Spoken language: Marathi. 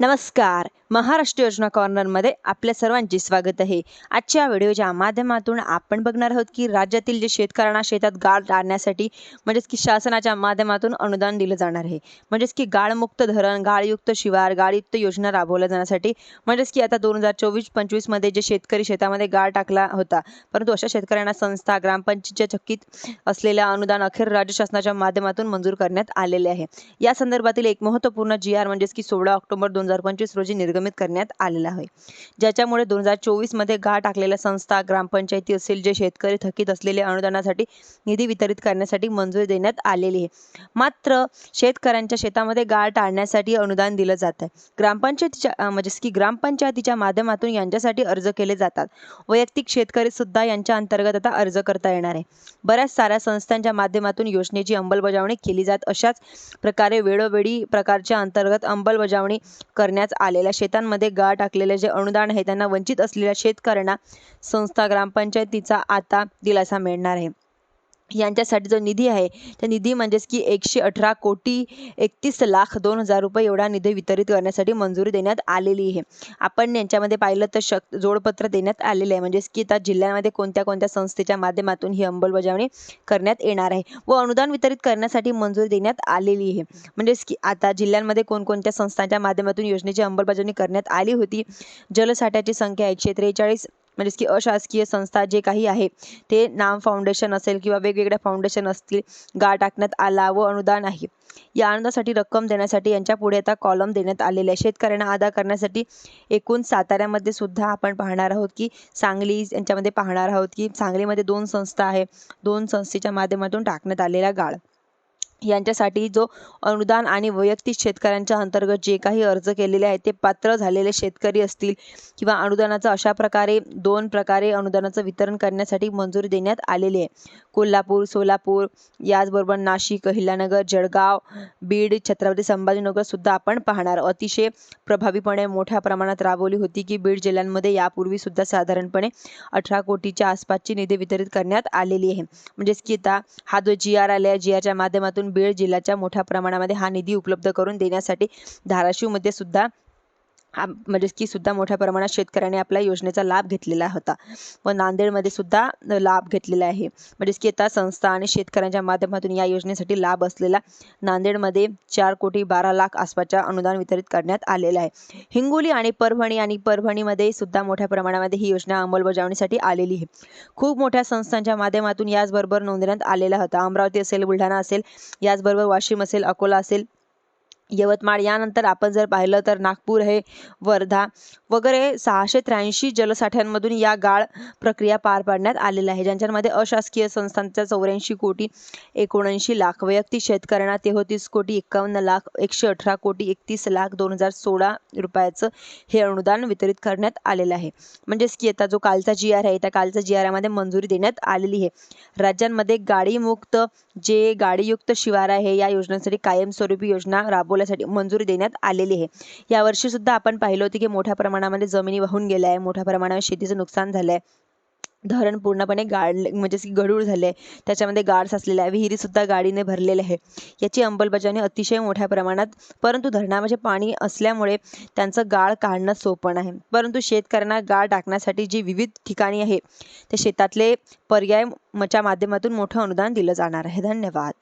नमस्कार. महाराष्ट्र योजना कॉर्नरमध्ये आपल्या सर्वांचे स्वागत आहे. आजच्या व्हिडिओच्या माध्यमातून आपण बघणार आहोत की राज्यातील जे शेतकऱ्यांना शेतात गाळ टाळण्यासाठी म्हणजेच की शासनाच्या माध्यमातून अनुदान दिलं जाणार आहे. म्हणजेच की गाळमुक्त धरण गाळयुक्त शिवार गाळयुक्त योजना राबवल्या जाण्यासाठी म्हणजेच की आता दोन हजार चोवीस पंचवीसमध्ये जे शेतकरी शेतामध्ये गाळ टाकला होता परंतु अशा शेतकऱ्यांना संस्था ग्रामपंचायतच्या चक्कीत असलेल्या अनुदान अखेर राज्य शासनाच्या माध्यमातून मंजूर करण्यात आलेले आहे. या संदर्भातील एक महत्त्वपूर्ण जी आर म्हणजेच की सोळा ऑक्टोबर दोन हजार पंचवीस रोजी निर्गमित करण्यात आलेला आहे. ज्याच्यामुळे दोन हजार चोवीसमध्ये गाळ टाकलेल्या संस्था ग्रामपंचायती असतील जे शेतकरी थकीत असलेले अनुदानासाठी निधी वितरित करण्यासाठी मंजुरी देण्यात आलेली आहे. मात्र शेतकऱ्यांच्या शेतामध्ये गाळ टाळण्यासाठी अनुदान दिलं जात आहे. ग्रामपंचायतीच्या म्हणजे म्हणजेच की ग्रामपंचायतीच्या माध्यमातून यांच्यासाठी अर्ज केले जातात. वैयक्तिक शेतकरी सुद्धा यांच्या अंतर्गत आता अर्ज करता येणार आहे. बऱ्याच साऱ्या संस्थांच्या माध्यमातून योजनेची अंमलबजावणी केली जात. अशाच प्रकारे वेळोवेळी प्रकारच्या अंतर्गत अंमलबजावणी करण्यात आलेल्या शेतांमध्ये गाळ टाकलेले जे अनुदान आहे त्यांना वंचित असलेल्या शेतकऱ्यांना संस्था ग्रामपंचायतीचा आता दिलासा मिळणार आहे. यांच्यासाठी जो निधी आहे त्या निधी म्हणजेच की एकशे अठरा कोटी एकतीस लाख दोन हजार रुपये एवढा निधी वितरित करण्यासाठी मंजुरी देण्यात आलेली आहे. आपण यांच्यामध्ये पाहिलं तर शक जोडपत्र देण्यात आलेले आहे. म्हणजेच की त्या जिल्ह्यामध्ये कोणत्या कोणत्या संस्थेच्या माध्यमातून ही अंमलबजावणी करण्यात येणार आहे व अनुदान वितरित करण्यासाठी मंजुरी देण्यात आलेली आहे. म्हणजेच की आता जिल्ह्यांमध्ये कोणकोणत्या संस्थांच्या माध्यमातून योजनेची अंमलबजावणी करण्यात आली होती? जलसाठ्याची संख्या एकशे त्रेचाळीस म्हणजेच की अशासकीय संस्था जे काही आहे ते नाम फाउंडेशन असेल किंवा वेगवेगळ्या फाउंडेशन असतील गाळ टाकण्यात आला व अनुदान आहे. या अनुदानासाठी रक्कम देण्यासाठी यांच्या पुढे आता कॉलम देण्यात आलेले आहे शेतकऱ्यांना अदा करण्यासाठी एकूण साताऱ्यामध्ये सुद्धा आपण पाहणार आहोत की सांगली यांच्यामध्ये पाहणार आहोत की सांगलीमध्ये दोन संस्था आहे. दोन संस्थेच्या माध्यमातून टाकण्यात आलेला गाळ. यांच्यासाठी जो अनुदान आणि वैयक्तिक शेतकऱ्यांच्या अंतर्गत जे काही अर्ज केलेले आहेत ते पात्र झालेले शेतकरी असतील किंवा अनुदानाचं अशा प्रकारे दोन प्रकारे अनुदानाचं वितरण करण्यासाठी मंजुरी देण्यात आलेली आहे. कोल्हापूर सोलापूर याचबरोबर नाशिक अहिल्यानगर जळगाव बीड छत्रपती संभाजीनगर सुद्धा आपण पाहणार. अतिशय प्रभावीपणे मोठ्या प्रमाणात राबवली होती की बीड जिल्ह्यांमध्ये यापूर्वी सुद्धा साधारणपणे अठरा कोटीच्या आसपासची निधी वितरित करण्यात आलेली आहे. म्हणजेच की आता हा जो जी आर आला आहे जी आरच्या माध्यमातून बीड जिल्ह्याच्या मोठ्या प्रमाणामध्ये हा निधी उपलब्ध करून देण्यासाठी धाराशिवमध्ये सुद्धा म्हणजेच की सुद्धा मोठ्या प्रमाणात शेतकऱ्यांनी आपल्या योजनेचा लाभ घेतलेला होता. व नांदेडमध्ये सुद्धा लाभ घेतलेला आहे. म्हणजेच की आता संस्था आणि शेतकऱ्यांच्या माध्यमातून या योजनेसाठी लाभ असलेला नांदेडमध्ये चार कोटी बारा लाख आसपासच्या अनुदान वितरित करण्यात आलेलं आहे. हिंगोली आणि परभणी आणि परभणीमध्ये सुद्धा मोठ्या प्रमाणामध्ये ही योजना अंमलबजावणीसाठी आलेली आहे. खूप मोठ्या संस्थांच्या माध्यमातून याचबरोबर नोंदवण्यात आलेला होता. अमरावती असेल बुलढाणा असेल याचबरोबर वाशिम असेल अकोला असेल यवतमाळ यानंतर आपण जर पाहिलं तर नागपूर हे वर्धा वगैरे सहाशे त्र्याऐंशी जलसाठ्यांमधून या गाळ प्रक्रिया पार पाडण्यात आलेल्या आहे. ज्यांच्यामध्ये अशासकीय संस्थांच्या चौऱ्याऐंशी कोटी एकोणऐंशी लाख वैयक्तिक शेतकऱ्यांना तेहतीस कोटी एकावन्न लाख एकशे अठरा कोटी एकतीस लाख दोन हजार सोळा रुपयाचं हे अनुदान वितरित करण्यात आलेलं आहे. म्हणजेच की आता जो कालचा जी आर आहे त्या कालच्या जी आरमध्ये मंजुरी देण्यात आलेली आहे. राज्यांमध्ये गाडीमुक्त जे गाडीयुक्त शिवार आहे या योजनेसाठी कायमस्वरूपी योजना राबव राबवण्यासाठी मंजुरी देण्यात आलेली आहे. यावर्षी सुद्धा आपण पाहिलं होतं की मोठ्या प्रमाणामध्ये जमिनी वाहून गेल्या आहे. मोठ्या प्रमाणावर शेतीचं नुकसान झालं आहे धरण पूर्णपणे गाळले म्हणजेच की गढूळ झाले आहे त्याच्यामध्ये गाळ साचलेला आहे. विहिरीसुद्धा गाडीने भरलेले आहे. याची अंमलबजावणी अतिशय मोठ्या प्रमाणात परंतु धरणामध्ये पाणी असल्यामुळे त्यांचं गाळ काढणं सोपं आहे परंतु शेतकऱ्यांना गाळ टाकण्यासाठी जी विविध ठिकाणी आहे त्या शेतातले पर्याय मच्या माध्यमातून मोठं अनुदान दिलं जाणार आहे. धन्यवाद.